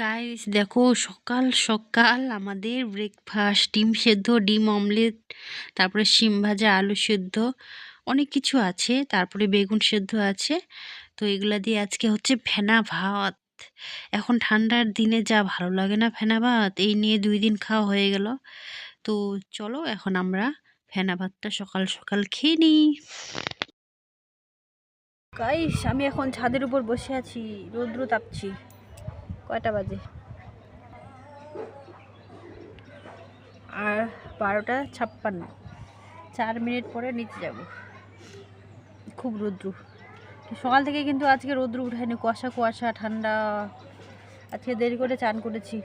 Guys দেখো সকাল সকাল আমাদের ব্রেকফাস্ট ডিম সেদ্ধ, ডিম অমলেট তারপরে শিম ভাজা, আলু সেদ্ধ, অনেক কিছু আছে। তারপরে বেগুন সেদ্ধ আছে। তো এগুলা দিয়ে আজকে হচ্ছে ফেনা ভাত। এখন ঠান্ডার দিনে যা ভালো লাগে না ফেনা ভাত, এই নিয়ে দুই দিন খাওয়া হয়ে গেল। তো চলো এখন আমরা ফেনা ভাতটা সকাল সকাল খেয়ে নিই। গাইস আমি এখন ছাদের উপর বসে আছি, রৌদ্র তাপছি। কয়টা বাজে? আর বারোটা ছাপ্পান্ন। চার মিনিট পরে নিচে যাব। খুব রৌদ্র। সকাল থেকে কিন্তু আজকে রৌদ্র উঠায়নি। কুয়াশা কুয়াশা, ঠান্ডা। আজকে দেরি করে চান করেছি।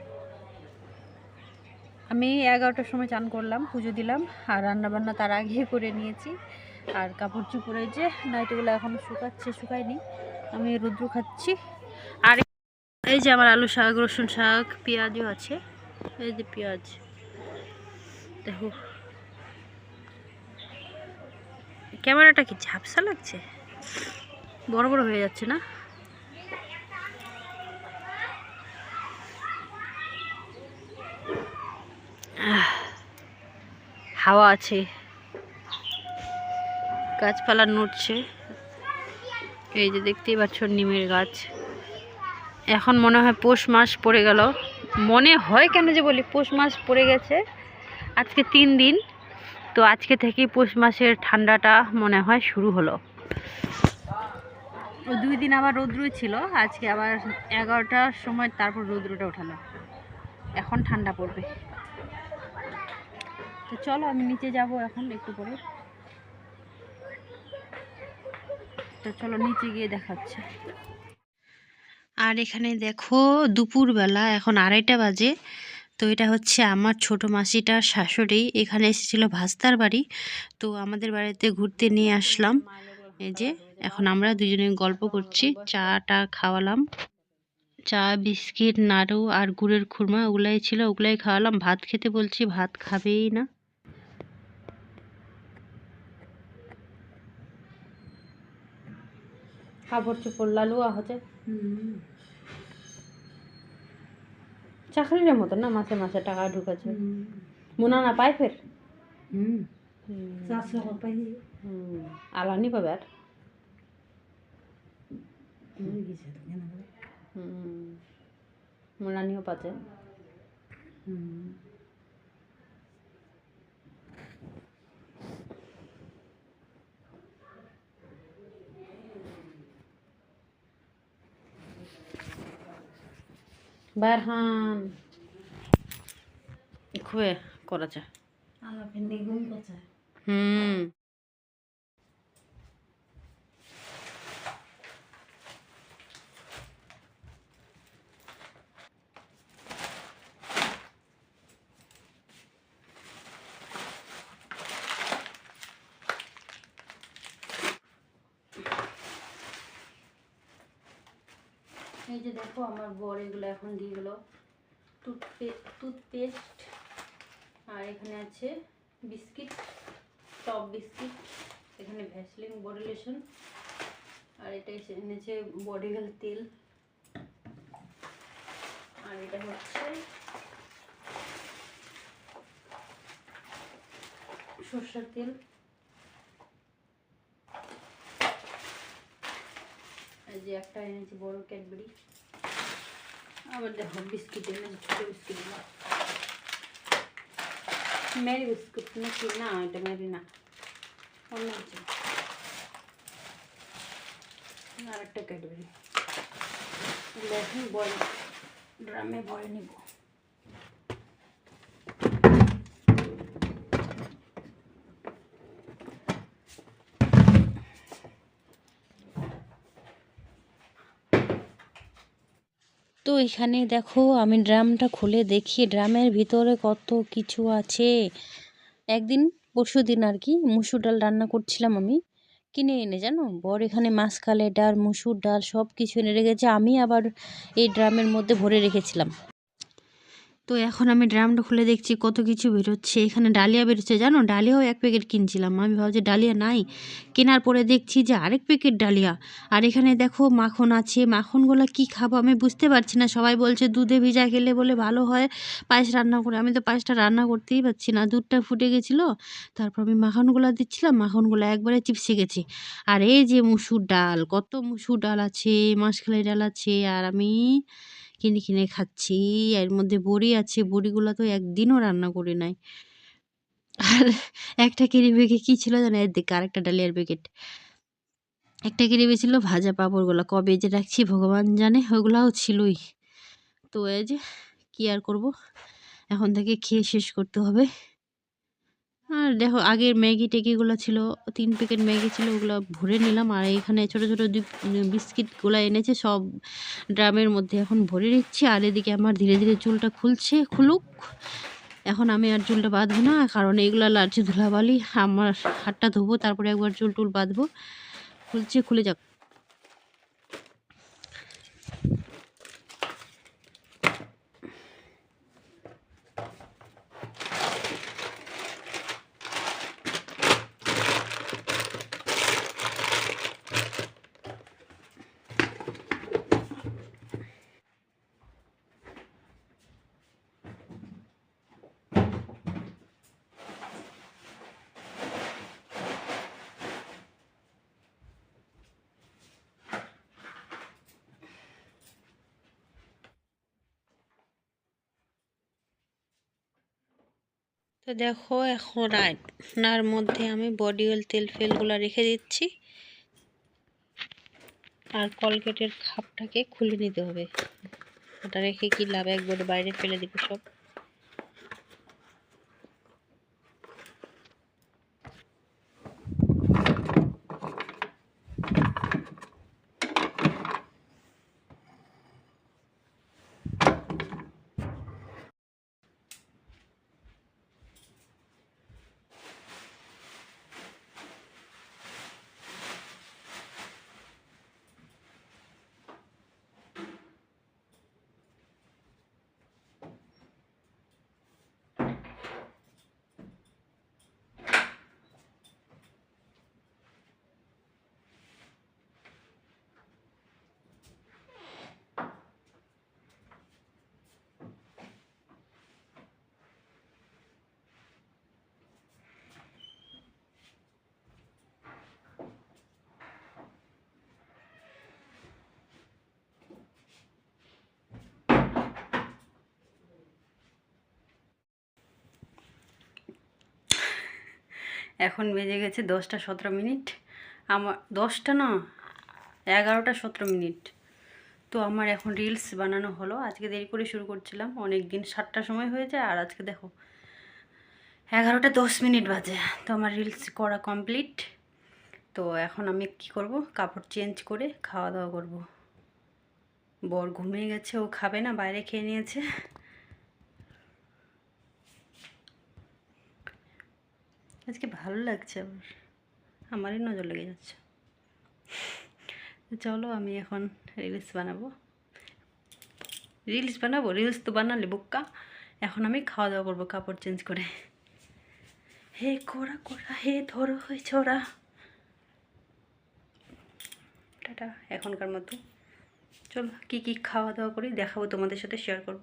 আমি এগারোটার সময় চান করলাম, পুজো দিলাম, আর রান্নাবান্না তার আগে করে নিয়েছি। আর কাপড় চুপড়ে যে, নাইটিগুলো এখনও শুকাচ্ছে, শুকায়নি। আমি রৌদ্র খাচ্ছি। আর এই যে আমার আলু শাক, রসুন শাক, পেঁয়াজও আছে। এই যে পেঁয়াজ। দেখো। ক্যামেরাটা কি ঝাপসা লাগছে? বড় বড় হয়ে যাচ্ছে না? হাওয়া আছে। গাছপালা নড়ছে। এই যে দেখতেই পাচ্ছ নিমের গাছ। এখন মনে হয় পৌষ মাস পড়ে গেল। মনে হয় কেন যে বলি পৌষ মাস পড়ে গেছে, আজকে তিন দিন। তো আজকে থেকেই পৌষ মাসের ঠান্ডাটা মনে হয় শুরু হলো। দুই দিন আবার রৌদ্রই ছিল, আজকে আবার এগারোটার সময় তারপর রৌদ্রটা ওঠালো এখন ঠান্ডা পড়বে। তো চলো আমি নিচে যাব এখন একটু পরে। তো চলো নিচে গিয়ে দেখাচ্ছে। আর এখানে দেখো দুপুরবেলা এখন আড়াইটা বাজে, তো এটা হচ্ছে আমার ছোট মাসিটার শাশুড়ি। এখানে এসেছিল ভাস্তার বাড়ি, তো আমাদের বাড়িতে ঘুরতে নিয়ে আসলাম। এই যে, এখন আমরা দুজনে গল্প করছি চাটা খাওয়ালাম। চা, বিস্কিট, নাড়ু আর গুড়ের খুরমা ওগুলাই ছিল, ওগুলাই খাওয়ালাম। ভাত খেতে বলছি ভাত খাবেই না। কাপড় চোপড় লালুয়া হচ্ছে চাকরির মতো না মাসে মাসে টাকা ঢুকেছে। মুনা না পায় ফের? হুম। হুম। আলানি পাবে আর? হুম। মুনানিও পাচ্ছে। বারহান খুবই করা যায় হুম। এই যে দেখো আমার বর এগুলো এখন দিয়ে গেলো। টুথপে টুথপেস্ট। আর এখানে আছে বিস্কিট টপ বিস্কিট, এখানে ভ্যাসলিন বডি লোশন। আর এটা এনেছে বডি হেলথ তেল। আর এটা হচ্ছে সর্ষের তেল। এই যে একটা এনেছি বড় ক্যাডবেরি। আবার দেখো বিস্কিট এনেছি ছোটো বিস্কিট মেরি বিস্কুট নাকি? না, এটা মেরি না। অন্য কিছু। আর একটা ক্যাডবেরি। এখন বয় ড্রামে ভরে নিব। তো এখানে দেখো, আমি ড্রামটা খুলে দেখি। ড্রামের ভিতরে কত কিছু আছে। একদিন, পরশু দিন আর কি, মুসুর ডাল রান্না করছিলাম আমি। কিনে এনে, জানো? বর এখানে মাছ কালে, ডাল, মুসুর ডাল সব কিছু এনে রেখেছে। আমি আবার এই ড্রামের মধ্যে ভরে রেখেছিলাম। তো এখন আমি ড্রামটা খুলে দেখছি কত কিছু বেরোচ্ছে। এখানে ডালিয়া বেরোচ্ছে। জানো, ডালিয়াও এক প্যাকেট কিনছিলাম। আমি ভাবছি ডালিয়া নাই। কেনার পরে দেখছি যে আরেক প্যাকেট ডালিয়া। আর এখানে দেখো মাখন আছে। মাখনগুলো কি খাব আমি বুঝতে পারছি না। সবাই বলছে দুধে ভিজা খেলে বলে ভালো হয়। পায়েস রান্না করে, আমি তো পায়েসটা রান্না করতেই পারছি না। দুধটা ফুটে গেছিল। তারপর আমি মাখনগুলো দিচ্ছিলাম। মাখনগুলো একবারে চিপসে গেছে। আর এই যে মুসুর ডাল, কত মুসুর ডাল আছে, মাসখালি ডাল আছে। আর আমি কিনে কিনে খাচ্ছি, এর মধ্যে বড়ি আছে, বড়িগুলো তো একদিনও রান্না করি নাই। আর একটা কেরি বেগে কী ছিল জানো? এর দিকে আরেকটা ডালিয়ার প্যাকেট একটা কেরি ছিল ভাজা পাঁপড়গুলো। কবে যে রাখছি ভগবান জানে, ওগুলাও ছিলই। তো এই যে, কী আর করব? এখন থেকে খেয়ে শেষ করতে হবে। আর দেখো, আগের ম্যাগি টেগিগুলো ছিল, তিন প্যাকেট ম্যাগি ছিল, ওগুলো ভরে নিলাম। আর এখানে ছোট ছোট বিস্কিটগুলো এনেছে, সব ড্রামের মধ্যে এখন ভরে নিচ্ছি। আর এদিকে আমার ধীরে ধীরে চুলটা খুলছে, খুলুক। এখন আমি আর চুলটা বাঁধবো না, কারণ এইগুলো লাড়ছে ধুলাবালি। আমার হাতটা ধোবো, তারপরে একবার চুল টুল বাঁধবো। খুলছে, খুলে যাক। তো দেখো এখন রান্নার মধ্যে আমি বডি অয়েল তেল ফেলগুলো রেখে দিচ্ছি। আর কলগেটের খাপটাকে খুলে নিতে হবে। ওটা রেখে কি লাভ? একবারে বাইরে ফেলে দিব সব। এখন বেজে গেছে দশটা সতেরো মিনিট। আমার দশটা না, এগারোটা সতেরো মিনিট। তো আমার এখন রিলস বানানো হলো। আজকে দেরি করে শুরু করছিলাম। অনেক দিন সাতটার সময় হয়ে যায় আর আজকে দেখো, এগারোটা দশ মিনিট বাজে। তো আমার রিলস করা কমপ্লিট তো এখন আমি কি করব? কাপড় চেঞ্জ করে খাওয়া দাওয়া করব। বর ঘুমিয়ে গেছে, ও খাবে না, বাইরে খেয়ে নিয়েছে। আজকে ভালো লাগছে আমার। আমারই নজর লেগে যাচ্ছে। চলো আমি এখন রিলস বানাবো। রিলস বানাবো? রিলস তো বানালে বুক্কা এখন আমি খাওয়া দাওয়া করব, কাপড় চেঞ্জ করে। হে কোরা কোরা, হে ধরো হয়ে ছোড়া টাটা, এখনকার মতো। চলো, কী কী খাওয়া দাওয়া করি দেখাবো তোমাদের সাথে শেয়ার করব।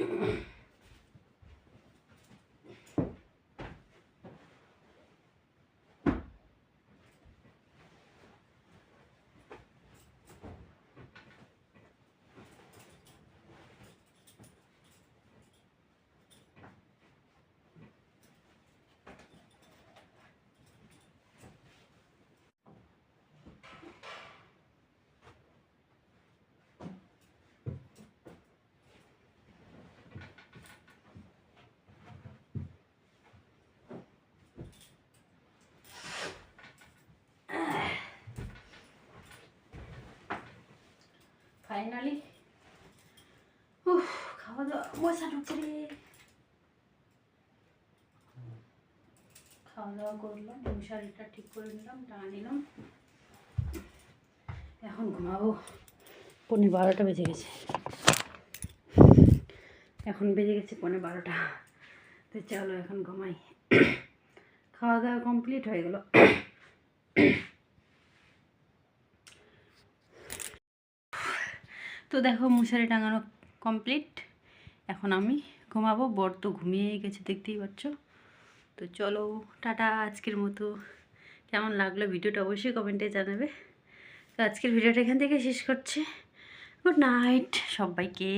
you ফাইনালি উফ খাওয়া দাওয়া বসা ঢুকছে খাওয়া দাওয়া করলাম মশারিটা ঠিক করে নিলাম টানা নিলাম এখন ঘুমাবো। পৌনে বারোটা বেজে গেছে। এখন বেজে গেছে পৌনে বারোটা। তো চলো এখন ঘুমাই। খাওয়া দাওয়া কমপ্লিট হয়ে গেল। তো দেখো মশারি টাঙানো কমপ্লিট এখন আমি ঘুমাবো, বর তো ঘুমিয়ে গেছে, দেখতেই পাচ্ছ। তো চলো, টাটা, আজকের মতো। কেমন লাগল ভিডিওটা অবশ্যই কমেন্টে জানাবে। তো আজকের ভিডিওটা এখান থেকে শেষ করছে। গুড নাইট সবাইকে।